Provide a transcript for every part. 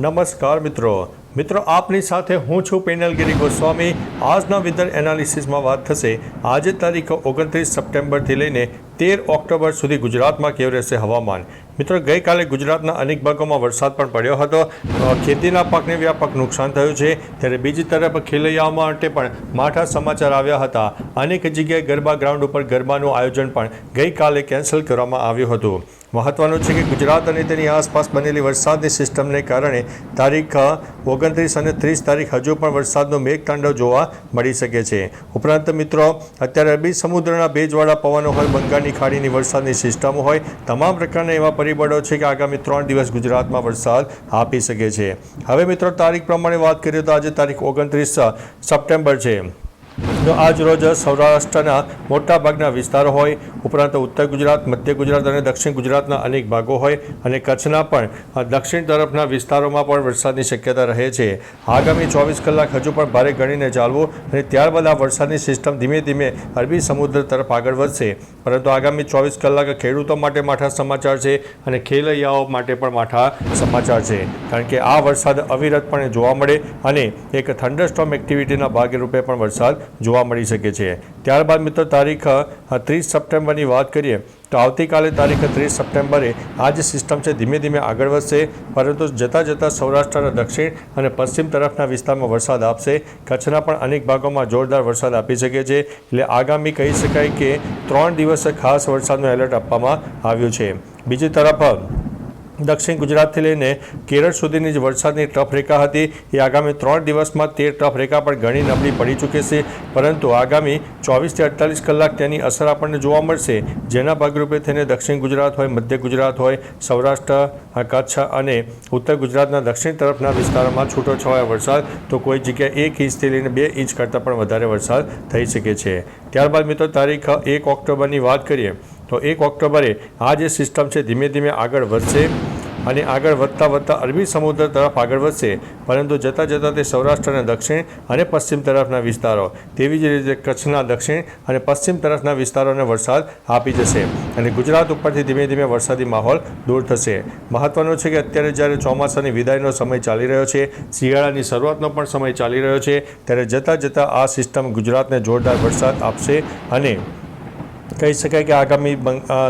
નમસ્કાર મિત્રો. મિત્રો, આપની સાથે હું છું પેનલગીરી ગોસ્વામી. આજના વેધર એનાલિસિસમાં વાત થશે. આજે તારીખ ઓગણત્રીસ સપ્ટેમ્બરથી લઈને તેર ઓક્ટોબર સુધી ગુજરાતમાં કેવું રહેશે હવામાન? મિત્રો, ગઈકાલે ગુજરાતના અનેક ભાગોમાં વરસાદ પણ પડ્યો હતો. ખેતીના પાકને વ્યાપક નુકસાન થયું છે. ત્યારે બીજી તરફ ખેલૈયાઓ માટે પણ માઠા સમાચાર આવ્યા હતા. અનેક જગ્યાએ ગરબા ગ્રાઉન્ડ ઉપર ગરબાનું આયોજન પણ ગઈકાલે કેન્સલ કરવામાં આવ્યું હતું. મહત્વનું છે કે ગુજરાત અને તેની આસપાસ બનેલી વરસાદની સિસ્ટમને કારણે તારીખ ઓગણત્રીસ અને ત્રીસ તારીખ હજુ પણ વરસાદનો મેઘતાંડવ જોવા મળી શકે છે. ઉપરાંત મિત્રો, અત્યારે અરબી સમુદ્રના ભેજવાળા પવનો હોય, બંગાળની ખાડીની વરસાદની સિસ્ટમ હોય, તમામ પ્રકારના એવા પરિબળો છે કે આગામી ત્રણ દિવસ ગુજરાતમાં વરસાદ આપી શકે છે. હવે મિત્રો, તારીખ પ્રમાણે વાત કરીએ તો આજે તારીખ ઓગણત્રીસ સપ્ટેમ્બર છે. આજ રોજ સૌરાષ્ટ્રના મોટાભાગના વિસ્તારો હોય, ઉપરાંત ઉત્તર ગુજરાત, મધ્ય ગુજરાત અને દક્ષિણ ગુજરાતના અનેક ભાગો હોય અને કચ્છના પણ દક્ષિણ તરફના વિસ્તારોમાં પણ વરસાદની શક્યતા રહે છે. આગામી ચોવીસ કલાક હજુ પણ ભારે ગણીને ચાલવું અને ત્યારબાદ આ વરસાદની સિસ્ટમ ધીમે ધીમે અરબી સમુદ્ર તરફ આગળ વધશે. પરંતુ આગામી ચોવીસ કલાક ખેડૂતો માટે માઠા સમાચાર છે અને ખેલૈયાઓ માટે પણ માઠા સમાચાર છે. કારણ કે આ વરસાદ અવિરતપણે જોવા મળે અને એક થંડરસ્ટોમ એક્ટિવિટીના ભાગરૂપે પણ વરસાદ જોવા મળી શકે છે. ત્યારબાદ મિત્રો તારીખ ત્રીસ સપ્ટેમ્બરની વાત કરીએ, તો આવતીકાલે તારીખ, ત્રીસ સપ્ટેમ્બરે આ જે સિસ્ટમ છે ધીમે ધીમે આગળ વધશે. પરંતુ જતાં જતાં સૌરાષ્ટ્રના દક્ષિણ અને પશ્ચિમ તરફના વિસ્તારમાં વરસાદ આપશે. કચ્છના પણ અનેક ભાગોમાં જોરદાર વરસાદ આપી શકે છે. એટલે આગામી કહી શકાય કે ત્રણ દિવસ ખાસ વરસાદનું એલર્ટ આપવામાં આવ્યું છે. બીજી તરફ દક્ષિણ ગુજરાતથી લઈને કેરળ સુધીની જે વરસાદની ટફ રેખા હતી. એ આગામી ત્રણ દિવસમાં તે ટફ પણ ઘણી નબળી પડી ચૂકી છે. પરંતુ આગામી ચોવીસથી અડતાલીસ કલાક તેની અસર આપણને જોવા મળશે. જેના ભાગરૂપે થઈને દક્ષિણ ગુજરાત હોય, મધ્ય ગુજરાત હોય, સૌરાષ્ટ્ર, કચ્છ અને ઉત્તર ગુજરાતના દક્ષિણ તરફના વિસ્તારોમાં છૂટોછવાયો વરસાદ, તો કોઈ જગ્યાએ એક ઇંચથી લઈને બે ઇંચ કરતાં પણ વધારે વરસાદ થઈ શકે છે. ત્યારબાદ મિત્રો તારીખ એક ઓક્ટોબરની વાત કરીએ. તો એક ઓક્ટોબરે આ જે સિસ્ટમ છે, ધીમે ધીમે આગળ વધશે અને આગળ વધતા વધતા અરબી સમુદ્ર તરફ આગળ વધશે. પરંતુ જતાં જતાં તે સૌરાષ્ટ્ર અને દક્ષિણ અને પશ્ચિમ તરફના વિસ્તારો તેવી જ રીતે કચ્છના દક્ષિણ અને પશ્ચિમ તરફના વિસ્તારોને વરસાદ આપી જશે અને ગુજરાત ઉપરથી ધીમે ધીમે વરસાદી માહોલ દૂર થશે. મહત્વનું છે કે અત્યારે જ્યારે ચોમાસાની વિદાયનો સમય ચાલી રહ્યો છે, શિયાળાની શરૂઆતનો પણ સમય ચાલી રહ્યો છે, ત્યારે જતાં જતાં આ સિસ્ટમ ગુજરાતને જોરદાર વરસાદ આપશે અને કહી શકાય કે આગામી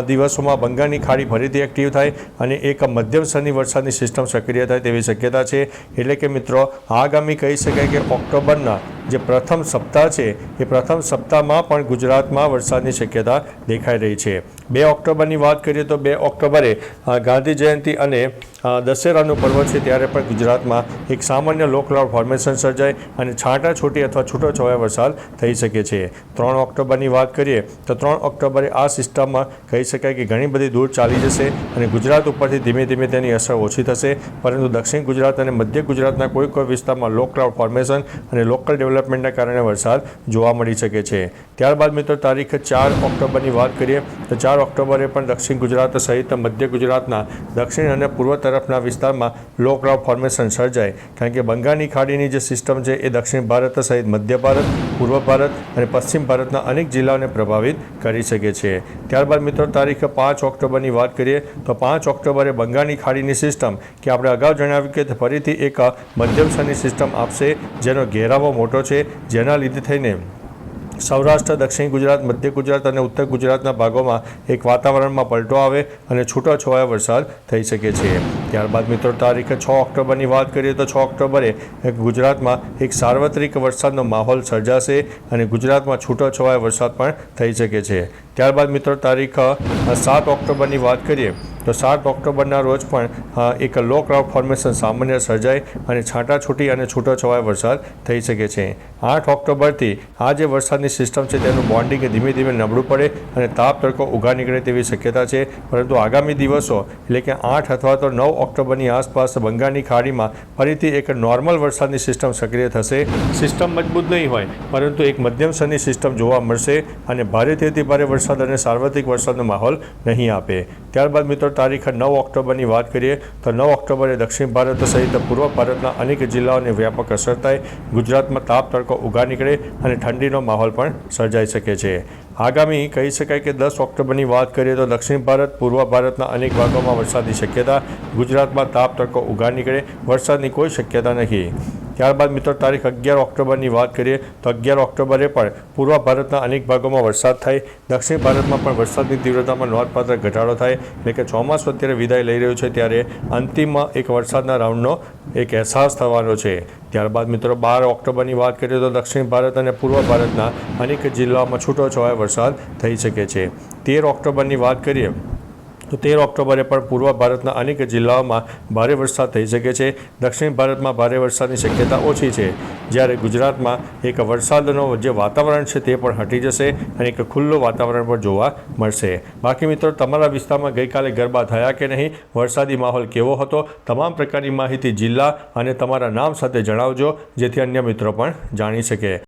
દિવસોમાં બંગાળની ખાડી ફરીથી એક્ટિવ થાય અને એક મધ્યમ સ્તરની વરસાદની સિસ્ટમ સક્રિય થાય તેવી શક્યતા છે. એટલે કે મિત્રો, આગામી કહી શકાય કે ઓક્ટોબરના જે પ્રથમ સપ્તાહ છે, એ પ્રથમ સપ્તાહમાં પણ ગુજરાતમાં વરસાદની શક્યતા દેખાઈ રહી છે. બે ઓક્ટોબરની વાત કરીએ તો બે ઓક્ટોબરે ગાંધી જયંતિ અને દશેરાનું પર્વ છે ત્યારે પણ ગુજરાતમાં એક સામાન્ય લો ક્લાઉડ ફોર્મેશન સર્જાય અને છાંટાછૂટી અથવા છૂટોછવાયો વરસાદ થઈ શકે છે. ત્રણ ઓક્ટોબરની વાત કરીએ તો ત્રણ ઓક્ટોબરે આ સિસ્ટમમાં કહી શકાય કે ઘણી બધી દૂર ચાલી જશે અને ગુજરાત ઉપરથી ધીમે ધીમે તેની અસર ઓછી થશે. પરંતુ દક્ષિણ ગુજરાત અને મધ્ય ગુજરાતના કોઈ કોઈ વિસ્તારમાં લો ફોર્મેશન અને લોકલ ડેવલપમેન્ટના કારણે વરસાદ જોવા મળી શકે છે. ત્યારબાદ મિત્રો, તારીખ ચાર ઓક્ટોબરની વાત કરીએ, તો ચાર ઓક્ટોબરે પણ દક્ષિણ ગુજરાત સહિત મધ્ય ગુજરાતના દક્ષિણ અને પૂર્વ તરફના વિસ્તારમાં લો ક્લાઉડ ફોર્મેશન સર્જાય. કારણ કે બંગાળની ખાડીની જે સિસ્ટમ છે, એ દક્ષિણ ભારત સહિત મધ્ય ભારત, પૂર્વ ભારત અને પશ્ચિમ ભારતના અનેક જિલ્લાઓને પ્રભાવિત કરી શકે છે. ત્યારબાદ મિત્રો, તારીખ પાંચ ઓક્ટોબરની વાત કરીએ, તો પાંચ ઓક્ટોબરે બંગાળની ખાડીની સિસ્ટમ, કે આપણે અગાઉ જણાવ્યું કે ફરીથી એક મધ્યમ શનિ સિસ્ટમ આપશે, જેનો ઘેરાવો મોટો છે, જેના લીધે થઈને સૌરાષ્ટ્ર, દક્ષિણ ગુજરાત, મધ્ય ગુજરાત અને ઉત્તર ગુજરાતના ભાગોમાં એક વાતાવરણમાં પલટો આવે અને છૂટોછવાયો વરસાદ થઈ શકે છે. ત્યારબાદ મિત્રો, તારીખ છ ઓક્ટોબરની વાત કરીએ તો છ ઓક્ટોબરે ગુજરાતમાં એક સાર્વત્રિક વરસાદનો માહોલ સર્જાશે અને ગુજરાતમાં છૂટોછવાયો વરસાદ પણ થઈ શકે છે. ત્યારબાદ મિત્રો, તારીખ સાત ઓક્ટોબરની વાત કરીએ તો સાત ઓક્ટોબરના રોજ પણ એક લો ક્લાઉડ ફોર્મેશન સામાન્ય સર્જાય અને છાંટાછૂટી અને છૂટોછવાયો વરસાદ થઈ શકે છે. આઠ ઓક્ટોબરથી આ જે વરસાદની સિસ્ટમ છે તેનું બોન્ડિંગ ધીમે ધીમે નબળું પડે અને તાપ તડકો ઉગા નીકળે તેવી શક્યતા છે. પરંતુ આગામી દિવસો, એટલે કે આઠ અથવા તો નવ ઓક્ટોબરની આસપાસ બંગાળની ખાડીમાં ફરીથી એક નોર્મલ વરસાદની સિસ્ટમ સક્રિય થશે. સિસ્ટમ મજબૂત નહીં હોય, પરંતુ એક મધ્યમ સ્તરની સિસ્ટમ જોવા મળશે અને ભારેથી ભારે વરસાદ અને સાર્વત્રિક વરસાદનો માહોલ નહીં આપે. ત્યારબાદ મિત્રો તારીખ નવ ઓક્ટોબરની વાત કરીએ તો નવ ઓક્ટોબરે દક્ષિણ ભારત સહિત પૂર્વ ભારતના અનેક જિલ્લાઓને વ્યાપક અસર થાય, ગુજરાતમાં તાપ તડકો ઉગા નીકળે અને ઠંડીનો માહોલ પણ સર્જાઈ શકે છે. આગામી કહી શકાય કે દસ ઓક્ટોબરની વાત કરીએ તો દક્ષિણ ભારત, પૂર્વ ભારતના અનેક ભાગોમાં વરસાદની શક્યતા, ગુજરાતમાં તાપ તડકો ઉગા નીકળે, વરસાદની કોઈ શક્યતા નથી ત્યારબાદ મિત્રો, તારીખ અગિયાર ઓક્ટોબરની વાત કરીએ, તો અગિયાર ઓક્ટોબરે પણ પૂર્વ ભારતના અનેક ભાગોમાં વરસાદ થાય, દક્ષિણ ભારતમાં પણ વરસાદની તીવ્રતામાં નોંધપાત્ર ઘટાડો થાય, એટલે કે ચોમાસું અત્યારે વિદાય લઈ રહ્યું છે, ત્યારે અંતિમમાં એક વરસાદના રાઉન્ડનો એક અહેસાસ થવાનો છે. ત્યારબાદ મિત્રો, બાર ઓક્ટોબરની વાત કરીએ, તો દક્ષિણ ભારત અને પૂર્વ ભારતના અનેક જિલ્લાઓમાં છૂટોછવાયો વરસાદ થઈ શકે છે. તેર ઓક્ટોબરની વાત કરીએ તો તેર ઓક્ટોબરે પણ પૂર્વ ભારતના અનેક જિલ્લાઓમાં ભારે વરસાદ થઈ શકે છે. દક્ષિણ ભારતમાં ભારે વરસાદની શક્યતા ઓછી છે. જ્યારે ગુજરાતમાં એક વરસાદનો જે વાતાવરણ છે તે પણ હટી જશે અને એક ખુલ્લું વાતાવરણ પણ જોવા મળશે. બાકી મિત્રો, તમારા વિસ્તારમાં ગઈકાલે ગરબા થયા કે નહીં? વરસાદી માહોલ કેવો હતો? તમામ પ્રકારની માહિતી જિલ્લા અને તમારા નામ સાથે જણાવજો, જેથી અન્ય મિત્રો પણ જાણી શકે.